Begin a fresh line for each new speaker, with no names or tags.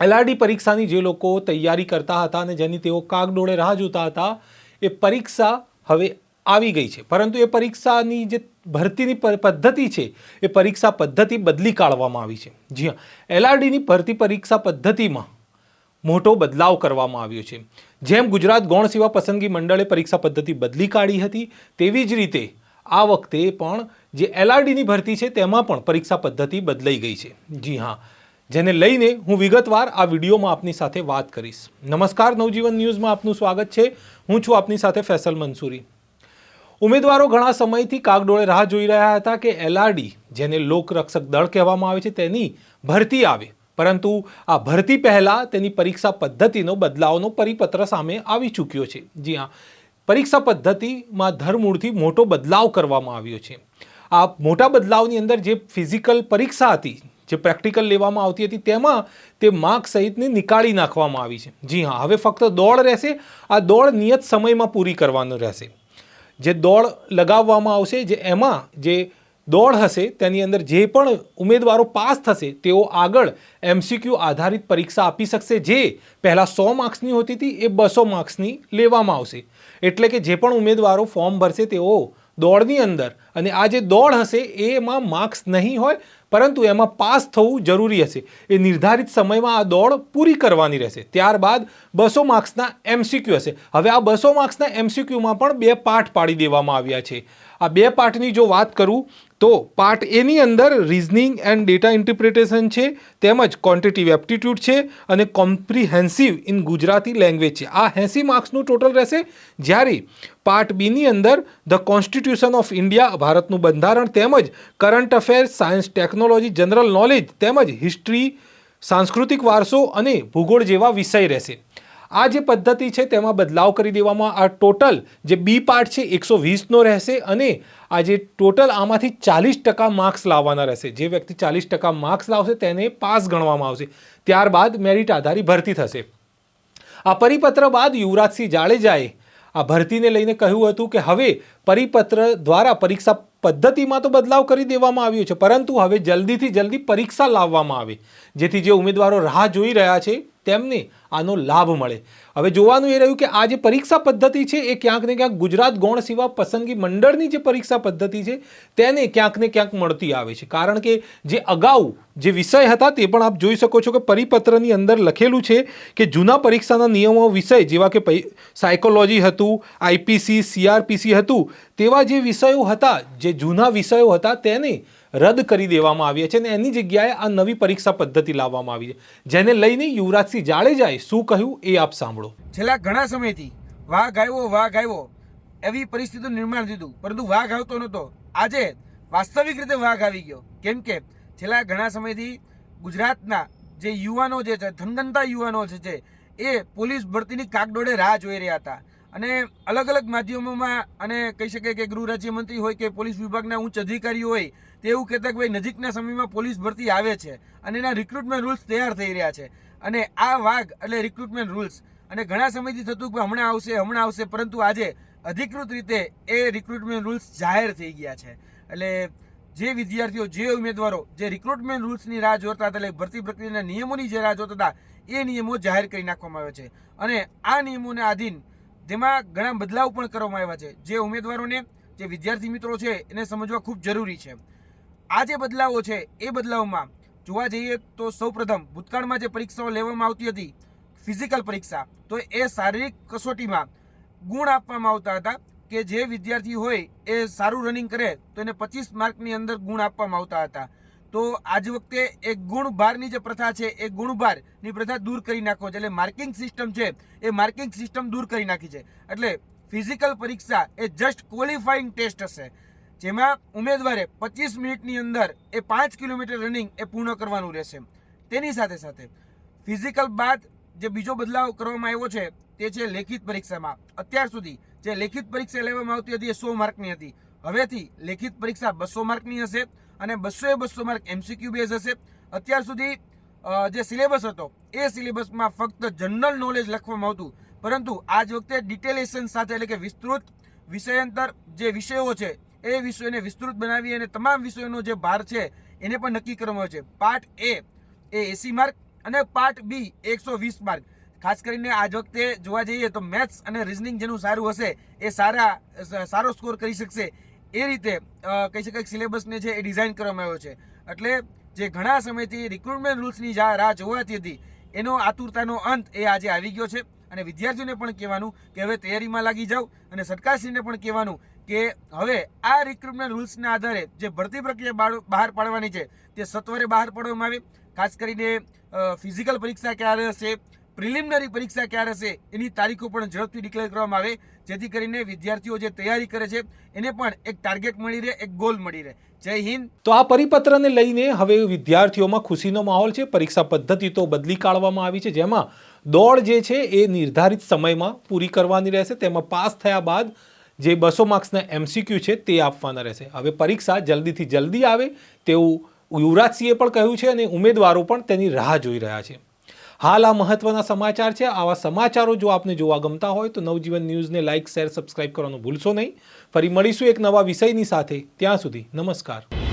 LRD પરીક્ષાની જે લોકો તૈયારી કરતા હતા અને જેની તેઓ કાગડોળે રાહ જોતા હતા, એ પરીક્ષા હવે આવી ગઈ છે. પરંતુ એ પરીક્ષાની જે ભરતીની પદ્ધતિ છે, એ પરીક્ષા પદ્ધતિ બદલી કાઢવામાં આવી છે. જી હા એલઆરડીની ભરતી પરીક્ષા પદ્ધતિમાં મોટો બદલાવ કરવામાં આવ્યો છે. જેમ ગુજરાત ગૌણ સેવા પસંદગી મંડળે પરીક્ષા પદ્ધતિ બદલી કાઢી હતી, તેવી જ રીતે આ વખતે પણ જે એલઆરડીની ભરતી છે, તેમાં પણ પરીક્ષા પદ્ધતિ બદલાઈ ગઈ છે. જી હા જેને લઈને હું વિગતવાર આ વિડીયોમાં આપની સાથે વાત કરીશ. નમસ્કાર, નવજીવન ન્યૂઝમાં આપનું સ્વાગત છે. હું છું આપની સાથે ફેસલ મંસૂરી. ઉમેદવારો ઘણા સમયથી કાગડોળે રાહ જોઈ રહ્યા હતા કે એલઆરડી, જેને લોકરક્ષક દળ કહેવામાં આવે છે, તેની ભરતી આવે. પરંતુ આ ભરતી પહેલાં તેની પરીક્ષા પદ્ધતિનો, બદલાવનો પરિપત્ર સામે આવી ચૂક્યો છે. જી હા પરીક્ષા પદ્ધતિમાં ધરમૂળથી મોટો બદલાવ કરવામાં આવ્યો છે. આ મોટા બદલાવની અંદર જે ફિઝિકલ પરીક્ષા હતી જે પ્રેક્ટિકલ લેવામાં આવતી હતી, તેમાં તે માર્ક સહિતને નીકાળી નાખવામાં આવી છે. જી હા, હવે ફક્ત દોડ રહેશે, આ દોડ નિયત સમયમાં પૂરી કરવાનું રહેશે. જે દોડ લગાવવામાં આવશે, જે એમાં જે દોડ હશે, તેની અંદર જે પણ ઉમેદવારો પાસ થશે, તેઓ આગળ એમસીક્યુ આધારિત પરીક્ષા આપી શકશે. જે પહેલાં સો માર્ક્સની હોતી હતી, એ બસો માર્ક્સની લેવામાં આવશે. એટલે કે જે પણ ઉમેદવારો ફોર્મ ભરશે, તેઓ દોડની અંદર અને આ જે દોડ હશે, એમાં માર્ક્સ નહીં હોય, પરંતુ એમાં પાસ થવું જરૂરી હશે. એ નિર્ધારિત સમયમાં આ દોડ પૂરી કરવાની રહેશે. ત્યારબાદ બસો માર્ક્સના એમસીક્યુ હશે. હવે આ બસો માર્ક્સના એમસીક્યુમાં પણ બે પાઠ પાડી દેવામાં આવ્યા છે. આ બે પાઠની જો વાત કરું, તો પાર્ટ એની અંદર રિઝનિંગ એન્ડ ડેટા ઇન્ટરપ્રિટેશન છે, તેમજ ક્વોન્ટિટિવ એપ્ટિટ્યૂડ છે, અને કોમ્પ્રિહેન્સિવ ઇન ગુજરાતી લેંગ્વેજ છે. આ એંસી માર્ક્સનું ટોટલ રહેશે જ્યારે પાર્ટ બીની અંદર ધ કોન્સ્ટિટ્યુશન ઓફ ઇન્ડિયા ભારતનું બંધારણ તેમજ current affairs, science, technology, general knowledge તેમજ હિસ્ટ્રી, સાંસ્કૃતિક વારસો અને ભૂગોળ જેવા વિષય રહેશે. આ જે પદ્ધતિ છે તેમાં બદલાવ કરી દેવામાં આ ટોટલ જે બી પાર્ટ છે એકસો વીસનો રહેશે અને આ જે ટોટલ આમાંથી ચાલીસ ટકા માર્ક્સ લાવવાના રહેશે. જે વ્યક્તિ ચાલીસ ટકા માર્ક્સ લાવશે તેને પાસ ગણવામાં આવશે. ત્યારબાદ મેરિટ આધારિત ભરતી થશે. આ પરિપત્ર બાદ યુવરાજસિંહ જાડેજાએ આ ભરતીને લઈને કહ્યું હતું કે હવે પરિપત્ર દ્વારા પરીક્ષા પદ્ધતિમાં તો બદલાવ કરી દેવામાં આવ્યો છે, પરંતુ હવે જલ્દીથી જલ્દી પરીક્ષા લાવવામાં આવે, જેથી જે ઉમેદવારો રાહ જોઈ રહ્યા છે તેમને આનો લાભ મળે. હવે જોવાનું એ રહ્યું કે આ જે પરીક્ષા પદ્ધતિ છે, એ ક્યાંક ને ક્યાંક ગુજરાત ગૌણ સેવા પસંદગી મંડળની જે પરીક્ષા પદ્ધતિ છે, તેને ક્યાંક ને ક્યાંક મળતી આવે છે. કારણ કે જે અગાઉ જે વિષય હતા, તે પણ આપ જોઈ શકો છો કે પરિપત્રની અંદર લખેલું છે કે જૂના પરીક્ષાના નિયમો વિષય, જેવા કે સાયકોલોજી હતું આઈપીસી સીઆરપીસી હતું, તેવા જે વિષયો હતા, જે જૂના વિષયો હતા, તેને રદ કરી દેવામાં આવ્યા છે અને એની જગ્યાએ આ નવી પરીક્ષા પદ્ધતિ લાવવામાં આવી છે. જેને લઈને યુવરાજસિંહ જાડેજાએ શું કહ્યું એ આપ સાંભળો.
છેલ્લા ઘણા સમયથી વાઘ આવ્યો વાઘ આવ્યો. એવી પરિસ્થિતિનું નિર્માણ થયું પરંતુ વાઘ આવતો નહોતો. આજે વાસ્તવિક રીતે વાઘ આવી ગયો. કેમ કે છેલ્લા ઘણા સમયથી ગુજરાતના જે યુવાનો જે છે થનગનતા યુવાનો છે જે એ પોલીસ ભરતીની કાગડોળે રાહ જોઈ રહ્યા હતા. અને અલગ અલગ માધ્યમોમાં અને કહી શકાય કે ગૃહ રાજ્યમંત્રી હોય કે પોલીસ વિભાગના ઉચ્ચ અધિકારીઓ હોય, તે એવું કહેતા કે ભાઈ નજીકના સમયમાં પોલીસ ભરતી આવે છે અને એના રિક્રુટમેન્ટ રૂલ્સ તૈયાર થઈ રહ્યા છે. અને આ વાઘ એટલે રિક્રુટમેન્ટ રૂલ્સ અને ઘણા સમયથી થતું કે હમણાં આવશે હમણાં આવશે, પરંતુ આજે અધિકૃત રીતે એ રિક્રુટમેન્ટ રૂલ્સ જાહેર થઈ ગયા છે. એટલે જે વિદ્યાર્થીઓ, જે ઉમેદવારો જે રિક્રુટમેન્ટ રૂલ્સની રાહ જોતા હતા, એટલે ભરતી પ્રક્રિયાના નિયમોની જે રાહ જોતા હતા, એ નિયમો જાહેર કરી નાખવામાં આવ્યા છે. અને આ નિયમોને આધીન જેમાં ઘણા બદલાવ પણ કરવામાં આવ્યા છે. જે ઉમેદવારોને, જે વિદ્યાર્થી મિત્રો છે, એને સમજવા ખૂબ જરૂરી છે. આ જે બદલાવો છે, એ બદલાવમાં જોવા જઈએ તો સૌપ્રથમ ભૂતકાળમાં જે પરીક્ષાઓ લેવામાં આવતી હતી, ફિઝિકલ પરીક્ષા, તો એ શારીરિક કસોટીમાં ગુણ આપવામાં આવતા હતા કે જે વિદ્યાર્થી હોય એ સારું રનિંગ કરે, તો એને પચીસ માર્કની અંદર ગુણ આપવામાં આવતા હતા. તો આજ વખતે એ ગુણભારની જે પ્રથા છે, એ ગુણભારની પ્રથા દૂર કરી નાખો છે. એટલે માર્કિંગ સિસ્ટમ છે, એ માર્કિંગ સિસ્ટમ દૂર કરી નાખી છે. એટલે ફિઝિકલ પરીક્ષા એ જસ્ટ ક્વોલિફાઈંગ ટેસ્ટ હશે. જેમાં ઉમેદવારે પચીસ મિનિટની અંદર એ પાંચ કિલોમીટર રનિંગ એ પૂર્ણ કરવાનું રહેશે. તેની સાથે સાથે ફિઝિકલ બાદ જે બીજો બદલાવ કરવામાં આવ્યો છે, તે છે લેખિત પરીક્ષામાં. અત્યાર સુધી જે લેખિત પરીક્ષા લેવામાં આવતી હતી એ સો માર્કની હતી. હવેથી લેખિત પરીક્ષા બસો માર્કની હશે. અને બસો એ બસો માર્ક એમસીક્યુ બેઝ હશે. અત્યાર સુધી જે સિલેબસ હતો, એ સિલેબસમાં ફક્ત જનરલ નોલેજ લખવામાં આવતું. પરંતુ આજ વખતે ડિટેલેશન સાથે એટલે કે વિસ્તૃત વિષયાંતર જે વિષયો છે, એ વિષયોને વિસ્તૃત બનાવી અને તમામ વિષયોનો જે ભાર છે, એને પણ નક્કી કરવામાં આવ્યો છે. પાર્ટ એ એ એસી માર્ક અને પાર્ટ બી એકસો વીસ માર્ક ખાસ કરીને આજ વખતે જોવા જઈએ તો મેથ્સ અને રિઝનિંગ જેનું સારું હશે, એ સારા, સારો સ્કોર કરી શકશે. એ રીતે કહી શકાય સિલેબસને છે એ ડિઝાઇન કરવામાં આવ્યો છે. એટલે જે ઘણા સમયથી રિક્રુટમેન્ટ રૂલ્સની રાહ જોવાતી હતી, એનો આતુરતાનો અંત એ આજે આવી ગયો છે. અને વિદ્યાર્થીઓને પણ કહેવાનું કે હવે તૈયારીમાં લાગી જાઓ. અને સરકારશ્રીને પણ કહેવાનું કે હવે આ રિક્રુટમેન્ટ રૂલ્સના આધારે જે ભરતી પ્રક્રિયા બહાર પાડવાની છે, તે સત્વરે બહાર પાડવામાં આવે. ખાસ કરીને ફિઝિકલ પરીક્ષા ક્યારે હશે? પ્રિલિમિનરી પરીક્ષા ક્યારે હશે એની તારીખો પણ ઝડપથી ડિક્લેર કરવામાં આવે. જેથી કરીને વિદ્યાર્થીઓ જે તૈયારી કરે છે, એને પણ એક ટાર્ગેટ મળી રહે, એક ગોલ મળી રહે. જય હિન્દ.
તો આ પરિપત્રને લઈને હવે વિદ્યાર્થીઓમાં ખુશીનો માહોલ છે. પરીક્ષા પદ્ધતિ તો બદલી કાઢવામાં આવી છે. જેમાં દોડ જે છે એ નિર્ધારિત સમયમાં પૂરી કરવાની રહેશે. તેમાં પાસ થયા બાદ જે બસો માર્ક્સના એમસીક્યુ છે તે આપવાના રહેશે. હવે પરીક્ષા જલ્દીથી જલ્દી આવે તેવું યુવરાજસિંહે પણ કહ્યું છે અને ઉમેદવારો પણ તેની રાહ જોઈ રહ્યા છે. હાલ આ મહત્વના સમાચાર છે. આવા સમાચારો જો આપને જોવા ગમતા હોય તો નવજીવન ન્યૂઝને લાઇક, શેર, સબસ્ક્રાઇબ કરવાનું ભૂલશો નહીં. ફરી મળીશું એક નવા વિષયની સાથે. ત્યાં સુધી નમસ્કાર.